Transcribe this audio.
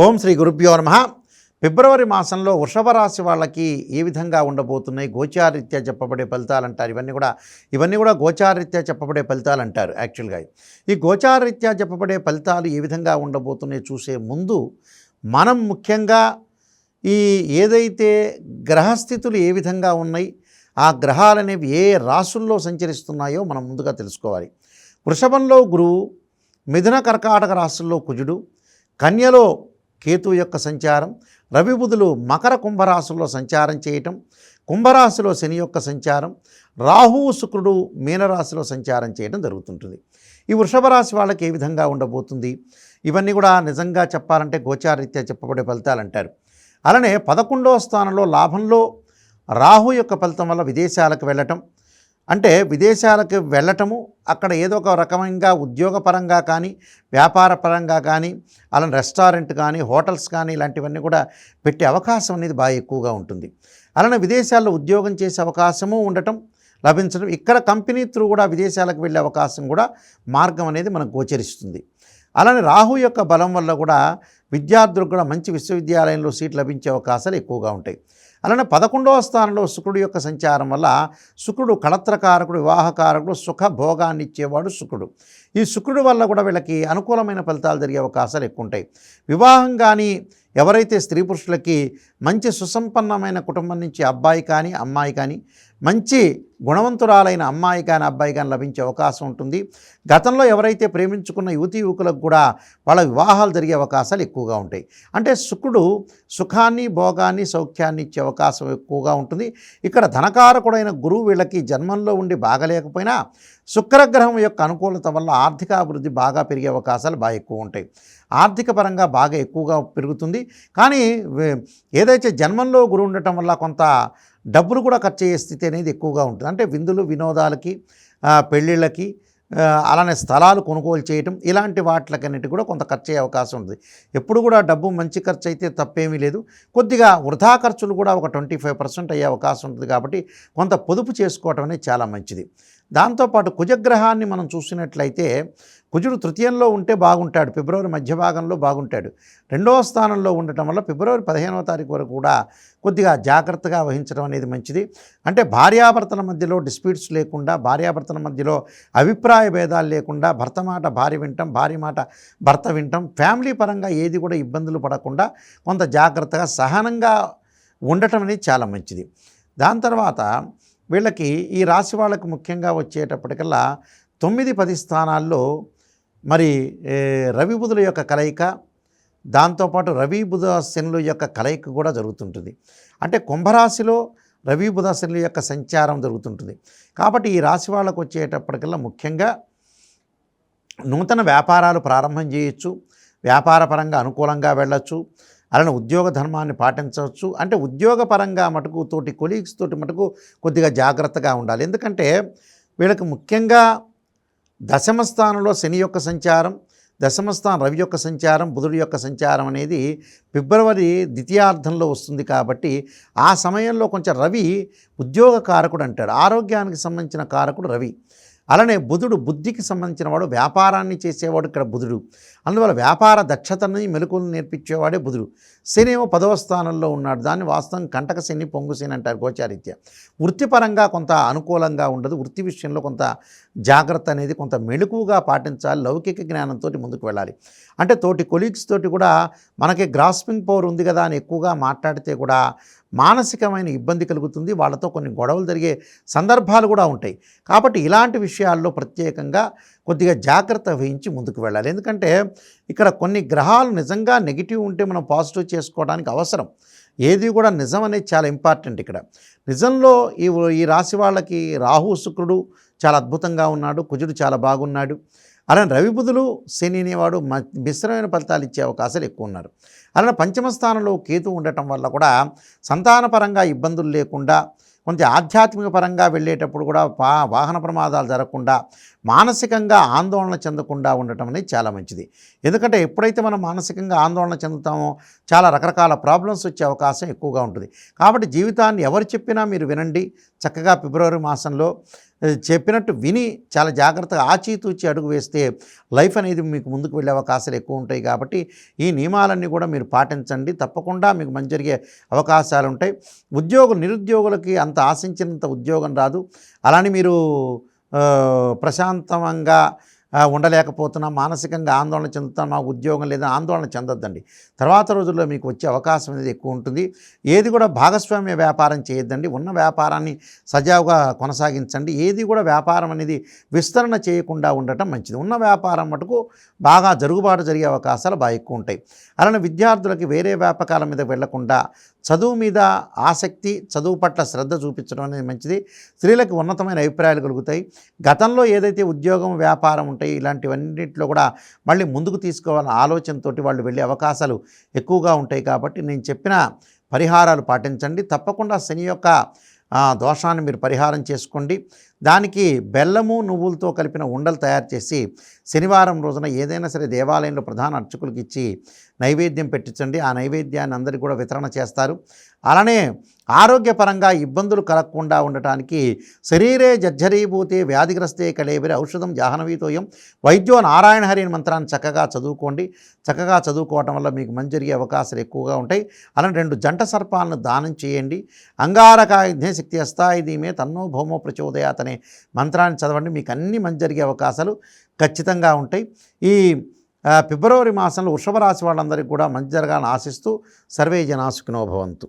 ఓం శ్రీ గురుభ్యో నమ. ఫిబ్రవరి మాసంలో వృషభ రాశి వాళ్ళకి ఏ విధంగా ఉండబోతున్నాయి? గోచారీత్యా చెప్పబడే ఫలితాలు అంటారు. ఇవన్నీ కూడా ఇవన్నీ కూడా గోచారీత్యా చెప్పబడే ఫలితాలు అంటారు యాక్చువల్గా ఈ గోచారీత్యా చెప్పబడే ఫలితాలు ఏ విధంగా ఉండబోతున్నాయి చూసే ముందు మనం ముఖ్యంగా ఈ ఏదైతే గ్రహస్థితులు ఏ విధంగా ఉన్నాయి ఆ గ్రహాలు అనేవి ఏ రాసుల్లో సంచరిస్తున్నాయో మనం ముందుగా తెలుసుకోవాలి. వృషభంలో గురువు మిథున కర్కాటక రాశుల్లో కుజుడు కన్యలో కేతు యొక్క సంచారం రవి బుధులు మకర కుంభరాశుల్లో సంచారం చేయటం కుంభరాశిలో శని యొక్క సంచారం రాహువు శుక్రుడు మీనరాశిలో సంచారం చేయడం జరుగుతుంటుంది. ఈ వృషభ రాశి వాళ్ళకి ఏ విధంగా ఉండబోతుంది? ఇవన్నీ కూడా నిజంగా చెప్పాలంటే గోచారీత్యా చెప్పబడే ఫలితాలు అంటారు. అలానే పదకొండవ స్థానంలో లాభంలో రాహు యొక్క ఫలితం వల్ల విదేశాలకు వెళ్ళటం అంటే విదేశాలకు వెళ్ళటము అక్కడ ఏదో ఒక రకమంగా ఉద్యోగపరంగా కానీ వ్యాపార పరంగా కానీ అలానే రెస్టారెంట్ కానీ హోటల్స్ కానీ ఇలాంటివన్నీ కూడా పెట్టే అవకాశం అనేది బాగా ఎక్కువగా ఉంటుంది. అలానే విదేశాల్లో ఉద్యోగం చేసే అవకాశము ఉండటం లభించడం ఇక్కడ కంపెనీ త్రూ కూడా విదేశాలకు వెళ్ళే అవకాశం కూడా మార్గం అనేది మనకు గోచరిస్తుంది. అలానే రాహు యొక్క బలం వల్ల కూడా విద్యార్థులకు కూడా మంచి విశ్వవిద్యాలయంలో సీట్ లభించే అవకాశాలు ఎక్కువగా ఉంటాయి. అలానే పదకొండవ స్థానంలో శుక్రుడు యొక్క సంచారం వల్ల శుక్రుడు కళత్రకారకుడు వివాహకారకుడు సుఖ భోగాన్ని ఇచ్చేవాడు శుక్రుడు. ఈ శుక్రుడు వల్ల కూడా వీళ్ళకి అనుకూలమైన ఫలితాలు జరిగే అవకాశాలు ఎక్కువ ఉంటాయి. వివాహం కానీ ఎవరైతే స్త్రీ పురుషులకి మంచి సుసంపన్నమైన కుటుంబం నుంచి అబ్బాయి కానీ అమ్మాయి కానీ మంచి గుణవంతురాలైన అమ్మాయి కానీ అబ్బాయి కానీ లభించే అవకాశం ఉంటుంది. గతంలో ఎవరైతే ప్రేమించుకున్న యువతి యువకులకు కూడా వాళ్ళ వివాహాలు జరిగే అవకాశాలు ఎక్కువగా ఉంటాయి. అంటే శుక్రుడు సుఖాన్ని భోగాన్ని సౌఖ్యాన్ని ఇచ్చే అవకాశం ఎక్కువగా ఉంటుంది. ఇక్కడ ధనకారకుడైన గురువు వీళ్ళకి జన్మంలో ఉండి బాగలేకపోయినా శుక్రగ్రహం యొక్క అనుకూలత వల్ల ఆర్థిక అభివృద్ధి బాగా పెరిగే అవకాశాలు బాగా ఎక్కువ ఉంటాయి. ఆర్థిక పరంగా బాగా ఎక్కువగా పెరుగుతుంది. కానీ ఏదైతే జన్మంలో గురువు ఉండటం వల్ల కొంత డబ్బులు కూడా ఖర్చు అయ్యే స్థితి అనేది ఎక్కువగా ఉంటుంది. అంటే విందులు వినోదాలకి పెళ్ళిళ్ళకి అలానే స్థలాలు కొనుగోలు చేయటం ఇలాంటి వాటికన్నిటి కూడా కొంత ఖర్చు అయ్యే అవకాశం ఉంటుంది ఎప్పుడు కూడా డబ్బు మంచి ఖర్చు అయితే తప్పేమీ లేదు. కొద్దిగా వృధా ఖర్చులు కూడా ఒక ట్వంటీ ఫైవ్ పర్సెంట్ అయ్యే అవకాశం ఉంటుంది కాబట్టి కొంత పొదుపు చేసుకోవటం అనేది చాలా మంచిది. దాంతోపాటు కుజగ్రహాన్ని మనం చూసినట్లయితే కుజుడు తృతీయంలో ఉంటే బాగుంటాడు. ఫిబ్రవరి మధ్య భాగంలో బాగుంటాడు. రెండవ స్థానంలో ఉండటం వల్ల ఫిబ్రవరి పదిహేనవ తారీఖు వరకు కూడా కొద్దిగా జాగ్రత్తగా వహించడం అనేది మంచిది. అంటే భార్యాభర్తల మధ్యలో డిస్ప్యూట్స్ లేకుండా భార్యాభర్తల మధ్యలో అభిప్రాయ భేదాలు లేకుండా భర్త మాట భార్య వింటాం భార్య మాట భర్త వింటాం ఫ్యామిలీ పరంగా ఏది కూడా ఇబ్బందులు పడకుండా కొంత జాగ్రత్తగా సహనంగా ఉండటం అనేది చాలా మంచిది. దాని తర్వాత వీళ్ళకి ఈ రాశి వాళ్ళకు ముఖ్యంగా వచ్చేటప్పటికల్లా తొమ్మిది పది స్థానాల్లో మరి రవి బుధుల యొక్క కలయిక దాంతోపాటు రవి బుధ శనుల యొక్క కలయిక కూడా జరుగుతుంటుంది. అంటే కుంభరాశిలో రవి బుధ శనుల యొక్క సంచారం జరుగుతుంటుంది. కాబట్టి ఈ రాశి వాళ్ళకు వచ్చేటప్పటికల్లా ముఖ్యంగా నూతన వ్యాపారాలు ప్రారంభం చేయొచ్చు. వ్యాపారపరంగా అనుకూలంగా వెళ్ళొచ్చు. అలానే ఉద్యోగ ధర్మాన్ని పాటించవచ్చు. అంటే ఉద్యోగపరంగా మటుకు తోటి కొలీగ్స్ తోటి మటుకు కొద్దిగా జాగ్రత్తగా ఉండాలి. ఎందుకంటే వీళ్ళకి ముఖ్యంగా దశమ స్థానంలో శని యొక్క సంచారం దశమస్థానం రవి యొక్క సంచారం బుధుడి యొక్క సంచారం అనేది ఫిబ్రవరి ద్వితీయార్థంలో వస్తుంది కాబట్టి ఆ సమయంలో కొంచెం రవి ఉద్యోగ కారకుడు అంటాడు. ఆరోగ్యానికి సంబంధించిన కారకుడు రవి. అలానే బుధుడు బుద్ధికి సంబంధించిన వాడు వ్యాపారాన్ని చేసేవాడు ఇక్కడ బుధుడు. అందువల్ల వ్యాపార దక్షతని మెలకువలు నేర్పించేవాడే బుధుడు. శని ఏమో పదవ స్థానంలో ఉన్నాడు. దాన్ని వాస్తవం కంటక శని పొంగు శని అంటారు గోచారీత్య. వృత్తిపరంగా కొంత అనుకూలంగా ఉండదు. వృత్తి విషయంలో కొంత జాగ్రత్త అనేది కొంత మెలకువగా పాటించాలి. లౌకిక జ్ఞానంతో ముందుకు వెళ్ళాలి. అంటే తోటి కొలీగ్స్ తోటి కూడా మనకి గ్రాస్పింగ్ పవర్ ఉంది కదా అని ఎక్కువగా మాట్లాడితే కూడా మానసికమైన ఇబ్బంది కలుగుతుంది. వాళ్ళతో కొన్ని గొడవలు జరిగే సందర్భాలు కూడా ఉంటాయి. కాబట్టి ఇలాంటి విషయాల్లో ప్రత్యేకంగా కొద్దిగా జాగ్రత్త వహించి ముందుకు వెళ్ళాలి. ఎందుకంటే ఇక్కడ కొన్ని గ్రహాలు నిజంగా నెగిటివ్ ఉంటే మనం పాజిటివ్ చేసుకోవడానికి అవసరం. ఏది కూడా నిజం అనేది చాలా ఇంపార్టెంట్ ఇక్కడ. నిజంలో ఈ ఈ రాశి వాళ్ళకి రాహు శుక్రుడు చాలా అద్భుతంగా ఉన్నాడు. కుజుడు చాలా బాగున్నాడు. అలానే రవిబుధులు శని అనేవాడు మ- మిశ్రమైన ఫలితాలు ఇచ్చే అవకాశాలు ఎక్కువ ఉన్నారు అలానే పంచమ స్థానంలో కేతు ఉండటం వల్ల కూడా సంతానపరంగా ఇబ్బందులు లేకుండా కొంచెం ఆధ్యాత్మిక పరంగా వెళ్ళేటప్పుడు కూడా వాహన ప్రమాదాలు జరగకుండా మానసికంగా ఆందోళన చెందకుండా ఉండటం అనేది చాలా మంచిది. ఎందుకంటే ఎప్పుడైతే మనం మానసికంగా ఆందోళన చెందుతామో చాలా రకరకాల ప్రాబ్లమ్స్ వచ్చే అవకాశం ఎక్కువగా ఉంటుంది. కాబట్టి జీవితాన్ని ఎవరు చెప్పినా మీరు వినండి. చక్కగా ఫిబ్రవరి మాసంలో చెప్పినట్టు విని చాలా జాగ్రత్తగా ఆచితూచి అడుగు వేస్తే లైఫ్ అనేది మీకు ముందుకు వెళ్ళే అవకాశాలు ఎక్కువ ఉంటాయి కాబట్టి ఈ నియమాలన్నీ కూడా మీరు పాటించండి. తప్పకుండా మీకు మంచి జరిగే అవకాశాలు ఉంటాయి. ఉద్యోగులు నిరుద్యోగులకి అంత ఆశించినంత ఉద్యోగం రాదు. అలానే మీరు ప్రశాంతంగా ఉండలేకపోతున్నాం ఉండలేకపోతున్నా మానసికంగా ఆందోళన చెందుతున్నా మాకు ఉద్యోగం లేదని ఆందోళన చెందొద్దండి. తర్వాత రోజుల్లో మీకు వచ్చే అవకాశం అనేది ఎక్కువ ఉంటుంది. ఏది కూడా భాగస్వామ్య వ్యాపారం చేయొద్దండి. ఉన్న వ్యాపారాన్ని సజావుగా కొనసాగించండి. ఏది కూడా వ్యాపారం అనేది విస్తరణ చేయకుండా ఉండటం మంచిది. ఉన్న వ్యాపారం మటుకు బాగా జరుగుబాటు జరిగే అవకాశాలు బాగా ఎక్కువ ఉంటాయి. అలానే విద్యార్థులకి వేరే వ్యాపకాల మీద వెళ్ళకుండా చదువు మీద ఆసక్తి చదువు పట్ల శ్రద్ధ చూపించడం అనేది మంచిది. స్త్రీలకు ఉన్నతమైన అభిప్రాయాలు కలుగుతాయి. గతంలో ఏదైతే ఉద్యోగం వ్యాపారం ఉంటాయి ఇలాంటివన్నింటిలో కూడా మళ్ళీ ముందుకు తీసుకోవాలన్న ఆలోచనతోటి వాళ్ళు వెళ్ళే అవకాశాలు ఎక్కువగా ఉంటాయి కాబట్టి నేను చెప్పిన పరిహారాలు పాటించండి. తప్పకుండా శని యొక్క దోషాన్ని మీరు పరిహారం చేసుకోండి. దానికి బెల్లము నువ్వులతో కలిపిన ఉండలు తయారు చేసి శనివారం రోజున ఏదైనా సరే దేవాలయంలో ప్రధాన అర్చకులకు ఇచ్చి నైవేద్యం పెట్టించండి. ఆ నైవేద్యాన్ని అందరికీ కూడా వితరణ చేస్తారు. అలానే ఆరోగ్యపరంగా ఇబ్బందులు కలగకుండా ఉండటానికి శరీరే జర్జరీభూతే వ్యాధిగ్రస్తే కళేబిరి ఔషధం జాహ్నవీతోయం వైద్యో నారాయణ హరి మంత్రాన్ని చక్కగా చదువుకోండి. చక్కగా చదువుకోవటం వల్ల మీకు మంచి జరిగే అవకాశాలు ఎక్కువగా ఉంటాయి. అలానే రెండు జంట సర్పాలను దానం చేయండి. అంగారకాయుధే శక్తి అస్తాయి దీమే తన్నో భౌమో ప్రచోదయాత్ అనే మంత్రాన్ని చదవండి. మీకు అన్ని మంచి జరిగే అవకాశాలు ఖచ్చితంగా ఉంటాయి. ఈ ఫిబ్రవరి మాసంలో వృషభ రాశి వాళ్ళందరికీ కూడా మంచి జరగాలని ఆశిస్తూ సర్వే జనాసుకినో భవంతు.